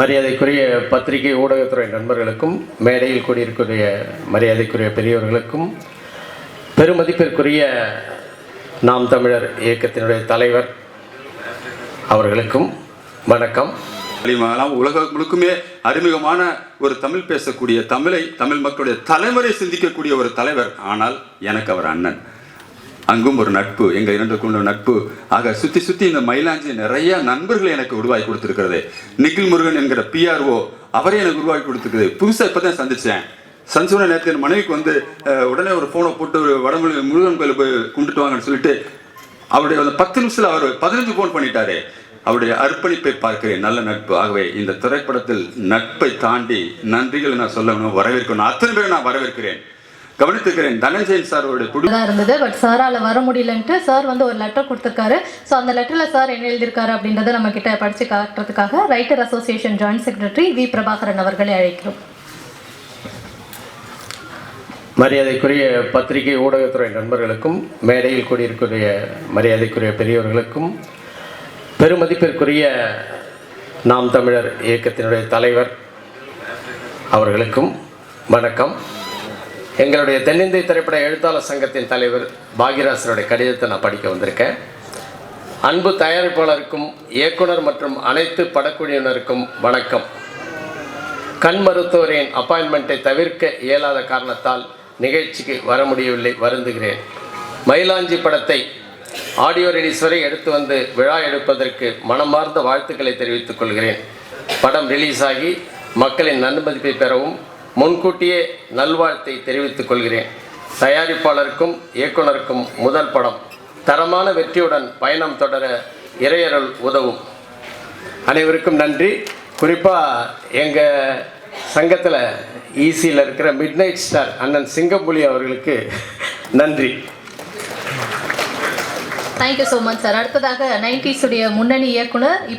மரியாதைக்குரிய பத்திரிகை ஊடகத்துறை நண்பர்களுக்கும் மேடையில் கூடியிருக்கிற மரியாதைக்குரிய பெரியவர்களுக்கும் பெருமதிப்பிற்குரிய நாம் தமிழர் இயக்கத்தினுடைய தலைவர் அவர்களுக்கும் வணக்கம். வலிமையெல்லாம் உலகம் முழுக்குமே அறிமுகமான ஒரு தமிழ் பேசக்கூடிய தமிழை தமிழ் மக்களுடைய தலைவரை சிந்திக்கக்கூடிய ஒரு தலைவர். ஆனால் எனக்கு அவர் அண்ணன். அங்கும் ஒரு நட்பு எங்கள் இரண்டுக்கும் உள்ள நட்பு. ஆக சுற்றி சுற்றி இந்த மயிலாஞ்சி நிறைய நண்பர்களை எனக்கு உருவாக்கி கொடுத்துருக்கிறது. நிகில் முருகன் என்கிற பிஆர்ஓ அவரே எனக்கு உருவாக்கி கொடுத்துருக்குது புதுசாக இப்போ தான் சந்திச்சேன் சந்திச்சோட நேரத்தில் என் மனைவிக்கு வந்து உடனே ஒரு ஃபோனை போட்டு ஒரு வடமொழி முருகன் கோயில் போய் கும்பிட்டு வாங்கன்னு சொல்லிட்டு அவருடைய அந்த பத்து நிமிஷத்தில் அவர் பதினஞ்சு ஃபோன் பண்ணிட்டாரு. அவருடைய அர்ப்பணிப்பை பார்க்கிறேன். நல்ல நட்பு. ஆகவே இந்த திரைப்படத்தில் நட்பை தாண்டி நன்றிகளை நான் சொல்லணும் வரவேற்கணும் அத்தனை பேரை நான் வரவேற்கிறேன். கவனித்திருக்கிறேன் தனஞ்சயன் சார் அவருடைய குடு தான் இருந்தது பட் சாரால் வர முடியலன்ட்டு சார் வந்து ஒரு லெட்டர் கொடுத்துருக்காரு. ஸோ அந்த லெட்டரில் சார் என்ன எழுதியிருக்காரு அப்படின்றத நம்ம கிட்ட படித்து காட்டுறதுக்காக writer association joint secretary V Prabhakaran அவர்களை அழைக்கிறோம். மரியாதைக்குரிய பத்திரிகை ஊடகத்துறை நண்பர்களுக்கும் மேடையில் கூடியிருக்கிற மரியாதைக்குரிய பெரியவர்களுக்கும் பெருமதிப்பிற்குரிய நாம் தமிழர் இயக்கத்தினுடைய தலைவர் அவர்களுக்கும் வணக்கம். எங்களுடைய தென்னிந்திய திரைப்பட எழுத்தாளர் சங்கத்தின் தலைவர் பாகிராசனுடைய கடிதத்தை நான் படிக்க வந்திருக்கேன். அன்பு தயாரிப்பாளருக்கும் இயக்குனர் மற்றும் அனைத்து படக்குழுவினருக்கும் வணக்கம். கண் மருத்துவரின் அப்பாயின்மெண்ட்டை தவிர்க்க இயலாத காரணத்தால் நிகழ்ச்சிக்கு வர முடியவில்லை வருந்துகிறேன். மயிலாஞ்சி படத்தை ஆடியோ ரிலீஸ் வரை எடுத்து வந்து விழா எடுப்பதற்கு மனமார்ந்த வாழ்த்துக்களை தெரிவித்துக் கொள்கிறேன். படம் ரிலீஸ் ஆகி மக்களின் நன்மதிப்பை பெறவும் முன்கூட்டியே நல்வாழ்த்தை தெரிவித்துக் கொள்கிறேன். தயாரிப்பாளருக்கும் இயக்குனருக்கும் முதல் படம். தரமான வெற்றியுடன் பயணம் தொடர இறையருள் உதவும். அனைவருக்கும் நன்றி. குறிப்பாக எங்கள் சங்கத்தில் ஈசியில் இருக்கிற மிட் நைட் ஸ்டார் அண்ணன் சிங்கப்புலி அவர்களுக்கு நன்றி. தேங்க்யூ ஸோ மச் சார் அடுத்ததாக நைன்டிஸுடைய முன்னணி இயக்குனர்